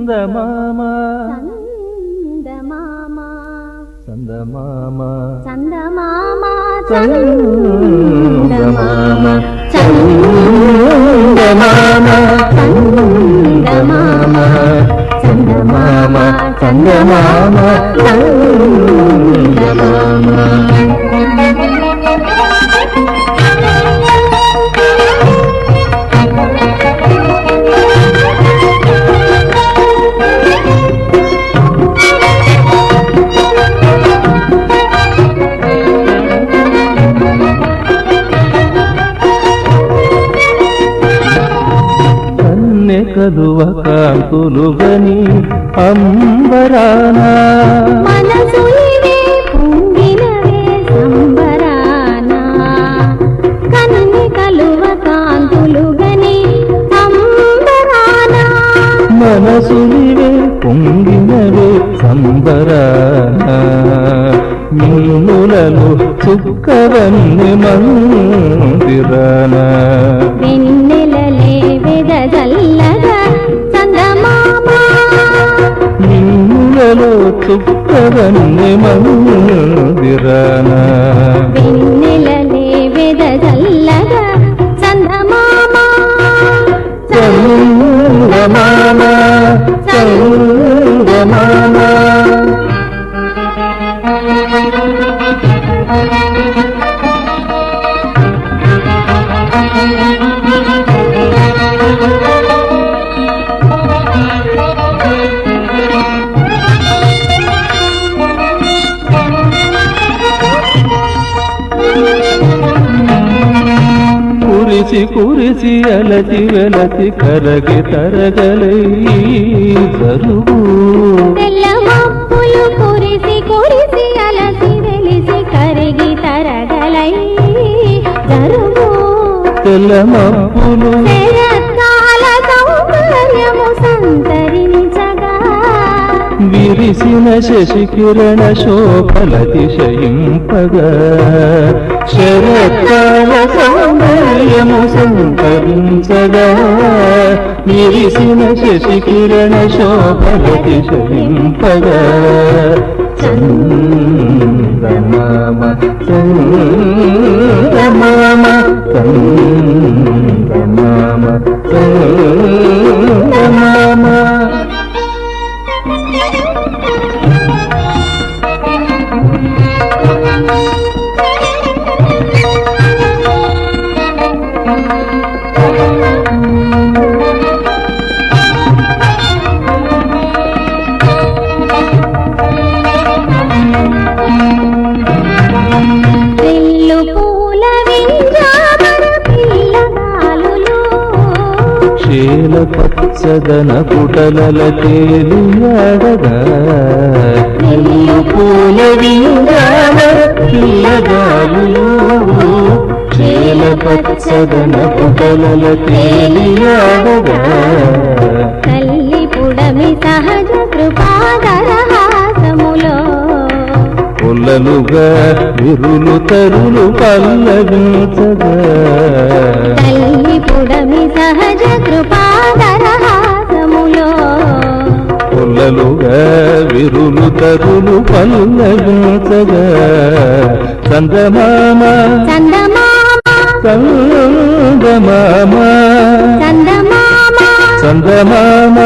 చందమామ. చందమామ. చందమామ. చందమామ చందమామ. చందమామ. చందమామ. చందమామ ఆకులుగని అంబరానా. మనసులివే పొంగినవే సంబరానా. మిన్నులను మందిరానా. ಸುಪ್ತವನ್ನೆ ಮಂದಿರನ ಬೆನ್ನೆಲನೆ ಬೆದದಲ್ಲದ ಚಂದಮಾಮ ಚಂದಮಾಮ కురిసి కురిసి అలసి వెలసి కరగి తరగలై జరుగు కురిసి కురిసి అలసి వెలిసి కరిగి తరగలై జరుగు తెల్ల మబ్బులు విరిసిన శశికిరణ శోభలతిశయింపగా శరత్కాల సౌందర్యము సంకరించగా విరిసిన శశికిరణ శోభలతిశయింపగా చందమామ చందమామ చందమామ చందమామ. శీల పచ్చదన పుటలల తేలియాడగా పూల శీల పచ్చదన తేలియాడగా తల్లి పుడమి సహజ కృపాదరహాసములో. పుల్లలుగా విరులు తరులు పల్లవించగా. పుడమి సహజ కృపాదరహాసములో. పుల్లలుగా విరులు తరులు పల్లవించగా చందమామ చందమామ చందమామ చందమామ